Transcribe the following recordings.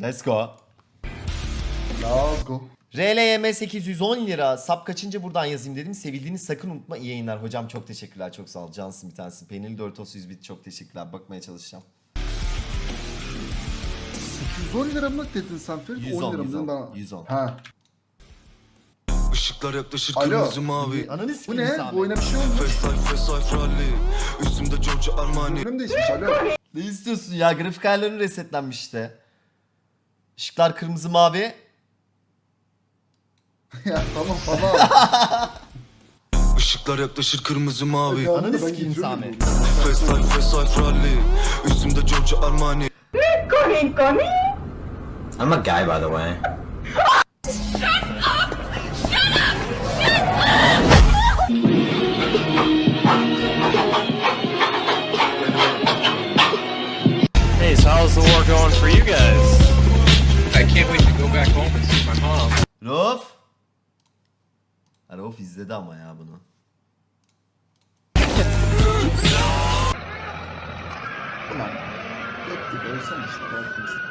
Let's go. Let's go. RLYM 810 lira. Sap kaçınca buradan yazayım dedim. Sevildiğini sakın unutma. İyi yayınlar. Hocam çok teşekkürler. Çok sağ ol. Cansın bir tanesi. Peynirli Doritos 100 bit. Çok teşekkürler. Bakmaya çalışacağım. 110 lira mı dedin sen Ferit? 110, 10 lira mı dedin 110, bana? 110. Ha. Işıklar yaklaşır Alo. kırmızı mavi Ananı Bu sikeyim ne? Sami. Bu oyuna bir şey olmuş. Face life rally Üstümde Giorgio Armani Bölüm değişmiş. Alo. Ne istiyorsun ya? Grafik ayarların resetlenmiş işte. Işıklar kırmızı mavi. ya tamam baba. Işıklar yaklaşır kırmızı mavi Ya, Ananı ben sikeyim. Sami. Face life face life rally Üstümde Giorgio Armani I'm a guy, by the way. İzledi ama ya bunu. Ulan. Yettik ölsene işte. Bıraktım seni.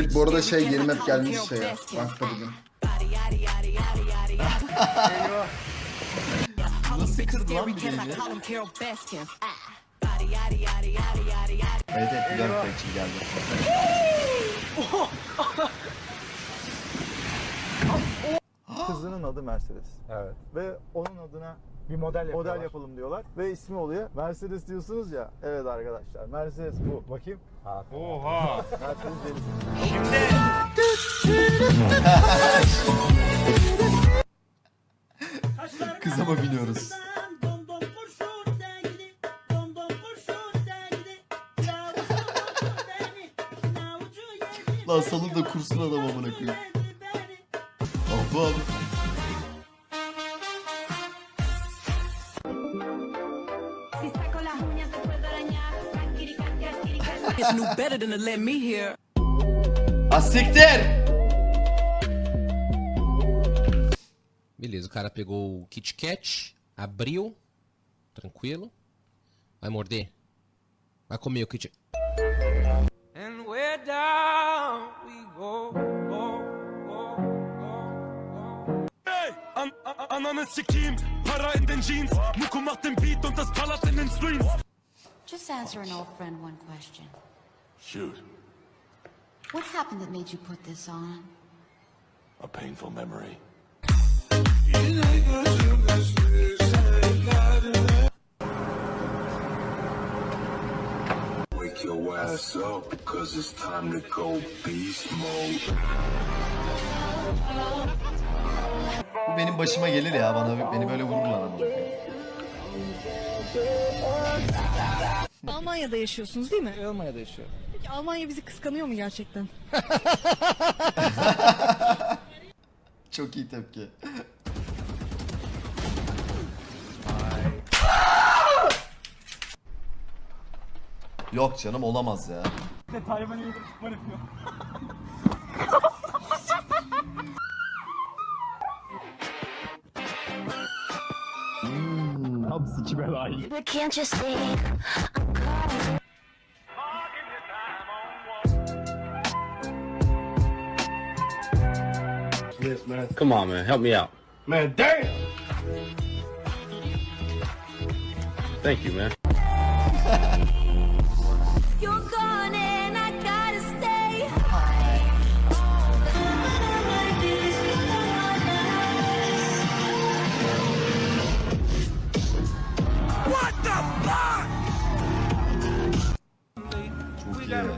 Ferit bu arada şey yeni map gelmiş şey ya. Bankta bugün. Nasıl kırdı lan gece? Evet evet biliyorum Rachel geldi. Kızının adı Mercedes. Evet. Ve onun adına bir model model yapalım diyorlar ve ismi oluyor. Mercedes diyorsunuz ya. Evet arkadaşlar. Mercedes bu. Bakayım. Oha. Mercedes deniz. Kıza mı biniyoruz? Lan salın da kursun adam amına koyayım. Ah bu abi. Siktir! Beleza, o cara pegou o Kit Kat, abriu, tranquilo. Vai morder. Vai comer o Kit And where down we go, go, go, go, go. An an Ananı sikeyim Para in den Jeans Muku macht den Beat und das ballert in den Streams Just answer an old friend one question. Shoot What happened that made you put this on? A painful memory Wake your ass up, cause it's time to go beast mode. Bu benim başıma gelir ya bana beni böyle vururlar ama. Almanya'da yaşıyorsunuz değil mi? Almanya'da yaşıyor. Peki Almanya bizi kıskanıyor mu gerçekten? Çok iyi tepki. Yok canım olamaz ya. Can't you see? Come on, man. Help me out. Man, damn! Thank you, man. You're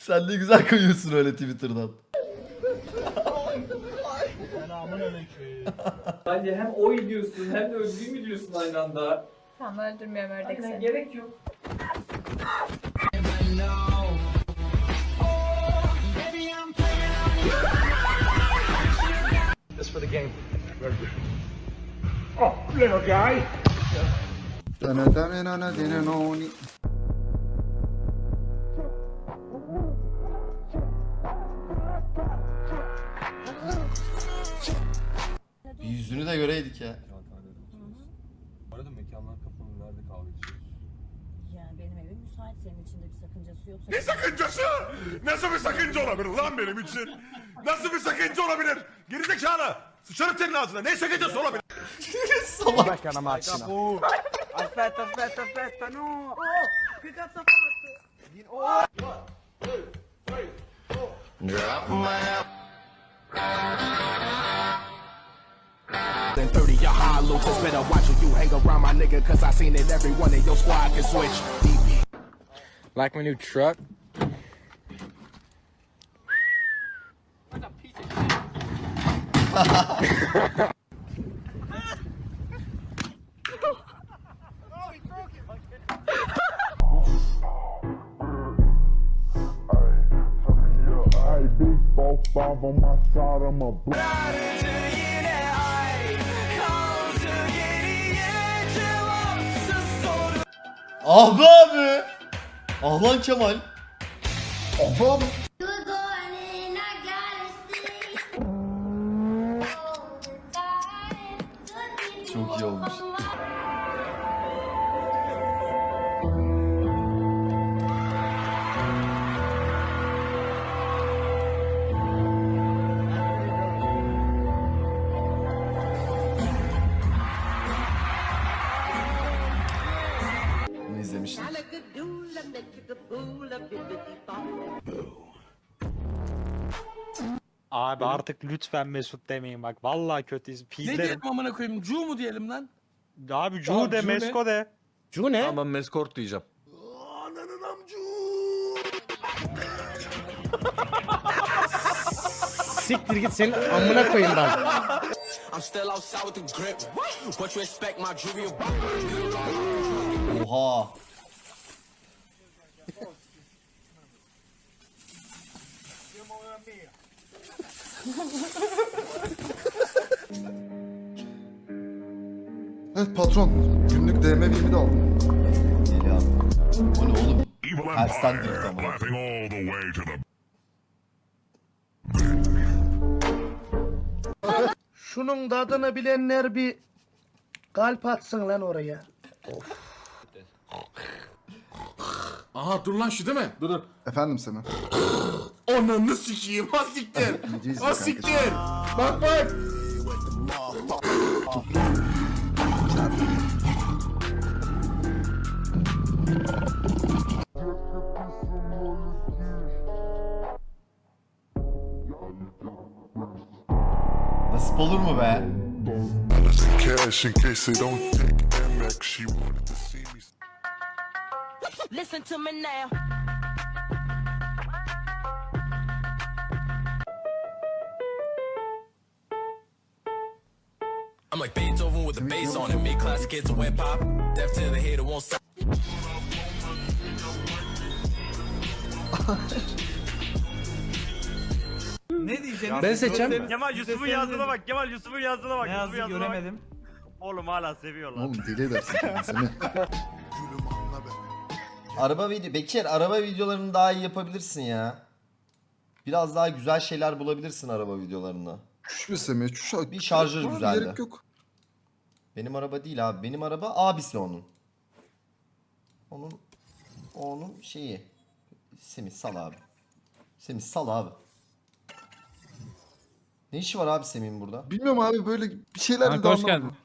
Sen de güzel koyuyorsun öyle Twitter'dan. Bence hem oy diyorsun hem de öldüğü mü diyorsun aynı anda. Tamam öldürmüyorum ördek seni. gerek yok. Dana dana dana dana noni. Bir yüzünü de göreydik ya. Yani benim evim müsait senin için de bir sakıncası yoksa. Ne sakıncası? Nasıl bir sakınca olabilir lan benim için? Nasıl bir sakınca olabilir? Gerizekalı. Sıçarım senin ağzına. Ne sakıncası olabilir? Salak. Aspetta, aspetta, aspetta, no! Oh, che cazzo ha fatto? just Better watch who you hang around, my nigga, cause I seen it. Everyone in your squad can switch. DP. Like my new truck. oh, Five on my side, I'm a black. Ah be abi. Ah lan Kemal. Çok Abi artık lütfen Mesut demeyin bak. Vallahi kötüyüz. Ne Pizlerim. diyelim amına koyayım? Cu mu diyelim lan? Abi Tamam, Cu de Cu ne? Mesko de. Cu ne? ben meskort diyeceğim. Ananın amcu. Siktir git senin amına koyayım ben. Oha. Evet patron. Günlük DM VM'i de aldım. Deli abi. O ne oğlum? Tersten drift ama. Şunun tadını bilenler bir kalp atsın lan oraya. Aha dur lan şu değil mi? Dur dur. Efendim Semih. Ananı sikeyim. Ha siktir. Ha siktir. Bak bak. Nasip olur mu be? Listen to me now. I'm like Beethoven with the bass on it. Mid class kids wet pop. Deaf to the hater won't stop. Ne diyeceğim? Ben seçeceğim. Kemal Yusuf'un yazdığına bak. Kemal Yusuf'un yazdığına bak. Ne yazdı göremedim. Oğlum hala seviyorlar. Oğlum deli edersin kendini Semih. Araba video Bekir araba videolarını daha iyi yapabilirsin ya. Biraz daha güzel şeyler bulabilirsin araba videolarında. Çüş be Semih. Çüş. Bir şarjör Var, güzeldi. Gerek yok. Benim araba değil abi. Benim araba abisi onun. Onun onun şeyi. Semih sal abi. Semih sal abi. Ne işi var abi Semih'in burada? Bilmiyorum abi böyle bir şeyler dedi anlamadım.